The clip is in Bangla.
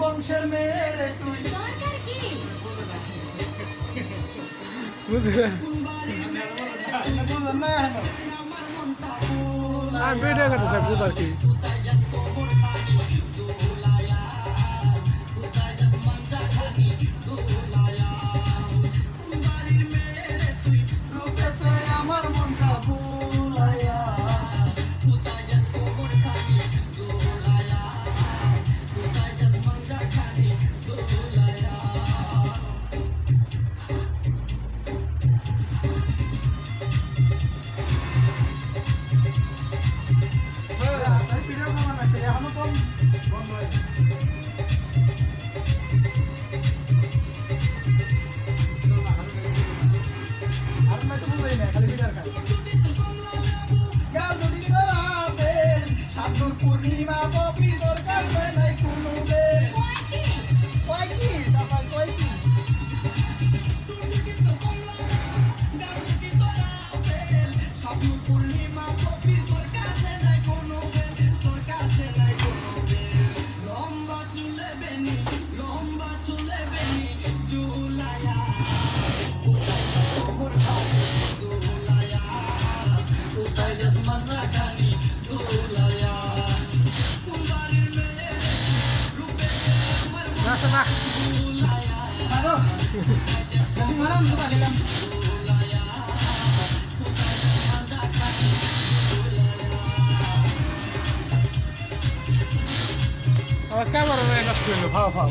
বংশের মেয়ে তুই? দরকার কি? আমি ভিডিও করতে চাই বুঝার কি? পূর্ণিমা ববি দরকার নাই কোনো কয় কি তারপর কয় কি সাধুর পূর্ণিমা ক্যামেরা নষ্ট হইল ভাও ভাও।